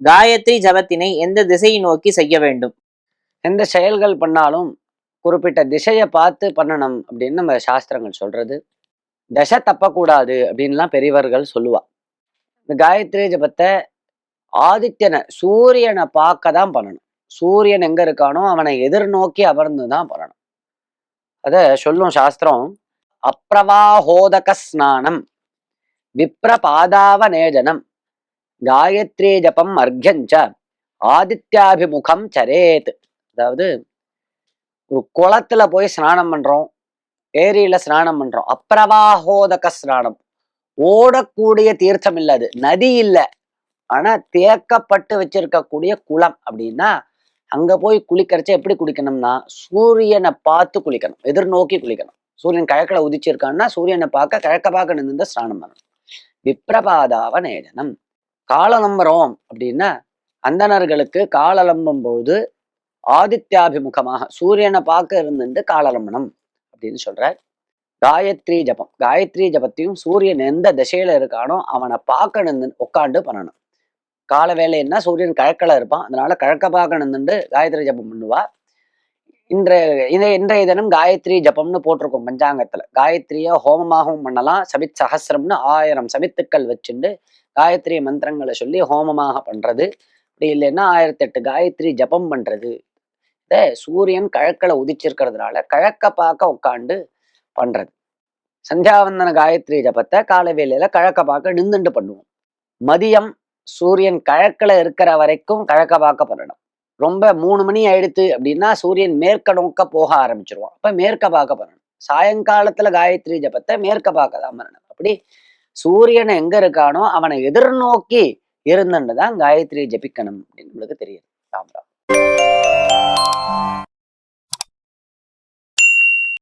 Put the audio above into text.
காயத்ரி ஜபத்தினை எந்த திசையை நோக்கி செய்ய வேண்டும்? எந்த செயல்கள் பண்ணாலும் குறிப்பிட்ட திசையை பார்த்து பண்ணணும் அப்படின்னு நம்ம சாஸ்திரங்கள் சொல்றது. தசை தப்பக்கூடாது அப்படின்லாம் பெரியவர்கள் சொல்லுவா. இந்த காயத்ரி ஜபத்தை ஆதித்யனை சூரியனை பார்க்க தான் பண்ணணும். சூரியன் எங்க இருக்கானோ அவனை எதிர்நோக்கி அமர்ந்து தான் பண்ணணும். அத சொல்லும் சாஸ்திரம் அப்ரவாஹோதக ஸ்நானம் விப்ரபாதாவ நேஜனம் காயத்ரி ஜபம் அர்க்யஞ்ச. ஆதித்யாபிமுகம் சரேத். அதாவது ஒரு குளத்துல போய் ஸ்நானம் பண்றோம். ஏரியில ஸ்நானம் பண்றோம். அப்ரவாஹோதக ஸ்நானம். ஓடக்கூடிய தீர்த்தம் இல்ல அது. நதி இல்ல. ஆனா தேக்கப்பட்டு வச்சிருக்கக்கூடிய குளம் அப்படின்னா அங்க போய் குளிக்கிறச்ச எப்படி குளிக்கணும்னா சூரியனை பார்த்து குளிக்கணும். எதிர்நோக்கி குளிக்கணும். சூரியன் கிழக்கில் உதிச்சிருக்கான்னா சூரியனை பார்க்க கிழக்க பார்க்க நின்று ஸ்நானம் பண்ணணும். விப்ரபாதாவ நேஜனம் காலலம்பரம் அப்படின்னா அந்தணர்களுக்கு காலலம்பும் போது ஆதித்யாபிமுகமாக சூரியனை பார்க்க இருந்துட்டு காலலம்பனம் அப்படின்னு சொல்றார். காயத்ரி ஜபம். காயத்ரி ஜபத்தையும் சூரியன் எந்த திசையில இருக்கானோ அவனை பார்க்க நின்று உட்காந்து பண்ணணும். கால வேலைன்னா சூரியன் கழக்கல இருப்பான். அதனால கழக்க பார்க்க நின்றுட்டு காயத்ரி ஜபம் பண்ணுவா. இன்றைய இன்றைய இன்றைய தினம் காயத்ரி ஜபம்னு போட்டிருக்கோம் பஞ்சாங்கத்துல. காயத்ரியை ஹோமமாகவும் பண்ணலாம். சபித் சகசிரம்னு ஆயிரம் சபித்துக்கள் வச்சுண்டு காயத்ரி மந்திரங்களை சொல்லி ஹோமமாக பண்றது. அப்படி இல்லைன்னா ஆயிரத்தி எட்டு காயத்ரி ஜபம் பண்றது. இதை சூரியன் கிழக்கில் உதிச்சிருக்கிறதுனால கழக்க பார்க்க உட்காந்து பண்றது. சந்தியாவந்தன காயத்ரி ஜபத்தை காலை கழக்க பார்க்க நின்றுண்டு பண்ணுவோம். மதியம் சூரியன் கழக்கில் இருக்கிற வரைக்கும் கழக்க பார்க்க பண்ணணும். ரொம்ப மூணு மணி ஆயிடுத்து அப்படின்னா சூரியன் மேற்க நோக்க போக ஆரம்பிச்சிருவான். அப்ப மேற்க பார்க்க பண்ணணும் சாயங்காலத்துல காயத்ரி ஜபத்தை மேற்க பார்க்க தான் பண்ணணும் அப்படி சூரியன் எங்க இருக்கானோ அவனை எதிர்நோக்கி இருந்துட்டு தான் காயத்ரி ஜபிக்கணும் அப்படின்னு நம்மளுக்கு தெரியுது. ராம் ராம்.